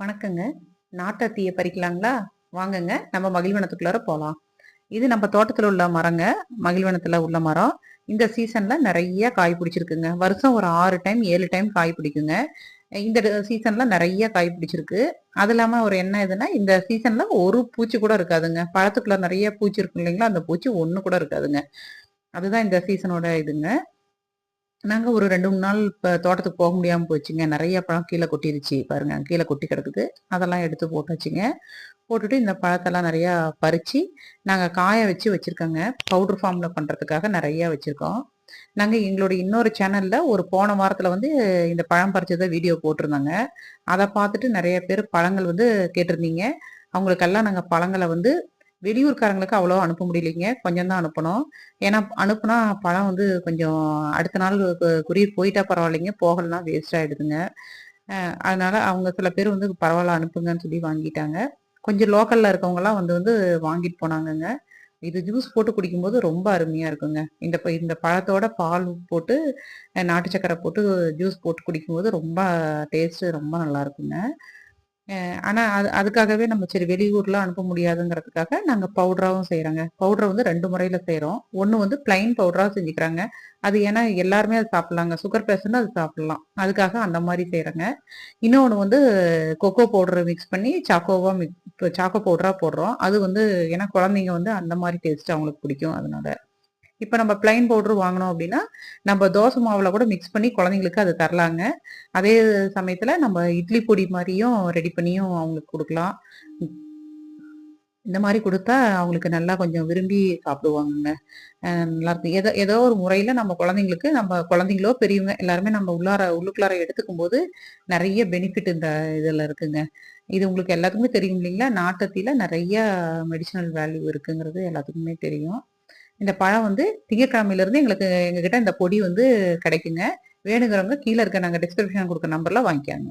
வணக்கங்க. நாட்டத்தீயை பறிக்கலாங்களா? வாங்கங்க நம்ம மகிழ்வனத்துக்குள்ளார போகலாம் இது நம்ம தோட்டத்தில் உள்ள மரங்க மகிழ்வனத்தில் உள்ள மரம். இந்த சீசனில் நிறைய காய் பிடிச்சிருக்குங்க. வருஷம் ஒரு ஆறு டைம் ஏழு டைம் காய் பிடிக்குங்க. இந்த சீசனில் நிறைய காய் பிடிச்சிருக்கு. அது இல்லாமல் ஒரு என்ன இதுன்னா இந்த சீசனில் ஒரு பூச்சி கூட இருக்காதுங்க. பழத்துக்குள்ள நிறைய பூச்சி இருக்கும் இல்லைங்களா? அந்த பூச்சி ஒன்று கூட இருக்காதுங்க. அதுதான் இந்த சீசனோட இதுங்க. நாங்கள் ஒரு ரெண்டு மூணு நாள் இப்போ தோட்டத்துக்கு போக முடியாமல் போச்சுங்க. நிறைய பழம் கீழே கொட்டிருச்சு. பாருங்க கீழே கொட்டி கிடக்குது. அதெல்லாம் எடுத்து போட்டாச்சுங்க. போட்டுட்டு இந்த பழத்தெல்லாம் நிறையா பறித்து நாங்கள் காய வச்சு வச்சுருக்கோங்க. பவுடர் ஃபார்மில் பண்ணுறதுக்காக நிறைய வச்சுருக்கோம். நாங்கள் எங்களுடைய இன்னொரு சேனலில் ஒரு போன வாரத்தில் வந்து இந்த பழம் பறிச்சதை வீடியோ போட்டிருந்தாங்க. அதை பார்த்துட்டு நிறைய பேர் பழங்கள் வந்து கேட்டிருந்தீங்க. அவங்களுக்கெல்லாம் நாங்கள் பழங்களை வந்து வெளியூர்காரங்களுக்கு அவ்வளோ அனுப்ப முடியலைங்க. கொஞ்சம் தான் அனுப்பணும். ஏன்னா அனுப்புனா பழம் வந்து கொஞ்சம் அடுத்த நாள் குரியர் போயிட்டா பரவாயில்லைங்க. போகலன்னா வேஸ்ட் ஆகிடுதுங்க அதனால அவங்க சில பேர் வந்து பரவாயில்ல அனுப்புங்கன்னு சொல்லி வாங்கிட்டாங்க. கொஞ்சம் லோக்கலில் இருக்கவங்கலாம் வந்து வந்து வாங்கிட்டு போனாங்கங்க. இது ஜூஸ் போட்டு குடிக்கும்போது ரொம்ப அருமையாக இருக்குங்க. இந்த இந்த பழத்தோட பால் போட்டு நாட்டு சக்கரை போட்டு ஜூஸ் போட்டு குடிக்கும்போது ரொம்ப டேஸ்ட்டு ரொம்ப நல்லா இருக்குங்க. ஆனால் அது அதுக்காகவே நம்ம சரி வெளியூர்லாம் அனுப்ப முடியாதுங்கிறதுக்காக நாங்கள் பவுடராகவும் செய்கிறோங்க பவுடரை வந்து ரெண்டு முறையில் செய்கிறோம் ஒன்று வந்து பிளைன் பவுடராக செஞ்சுக்கிறாங்க. அது ஏன்னா எல்லாருமே அது சாப்பிட்லாங்க. சுகர் பேஷண்ட் அது சாப்பிட்லாம். அதுக்காக அந்த மாதிரி செய்கிறோங்க இன்னொன்று வந்து கொக்கோ பவுடர் மிக்ஸ் பண்ணி சாக்கோவாக மிக் சாக்கோ பவுடராக போடுறோம். அது வந்து ஏன்னா குழந்தைங்க வந்து அந்த மாதிரி டேஸ்ட் அவங்களுக்கு பிடிக்கும். அதனால இப்போ நம்ம பிளைன் பவுடர் வாங்கினோம் அப்படின்னா நம்ம தோசை மாவில் கூட மிக்ஸ் பண்ணி குழந்தைங்களுக்கு அது தரலாங்க. அதே சமயத்தில் நம்ம இட்லி பொடி மாதிரியும் ரெடி பண்ணியும் அவங்களுக்கு கொடுக்கலாம். இந்த மாதிரி கொடுத்தா அவங்களுக்கு நல்லா கொஞ்சம் விரும்பி சாப்பிடுவாங்க நல்லா இருக்கும். ஏதோ ஏதோ ஒரு முறையில் நம்ம குழந்தைங்களுக்கு நம்ம குழந்தைங்களோ பெரியவங்க எல்லாருமே நம்ம உள்ளார உள்ளுக்குள்ளார எடுத்துக்கும் போது நிறைய பெனிஃபிட் இந்த இதில் இருக்குங்க. இது உங்களுக்கு எல்லாத்துக்குமே தெரியும் இல்லைங்களா? நாட்டத்தில நிறைய மெடிசனல் வேல்யூ இருக்குங்கிறது எல்லாத்துக்குமே தெரியும். இந்த பழம் வந்து திங்கக்கிழமையிலேருந்து எங்களுக்கு எங்ககிட்ட இந்த பொடி வந்து கிடைக்குங்க. வேணுங்கிறவங்க கீழே இருக்க நாங்கள் டிஸ்கிரிப்ஷன் கொடுக்குற நம்பரில் வாங்கிக்காங்க.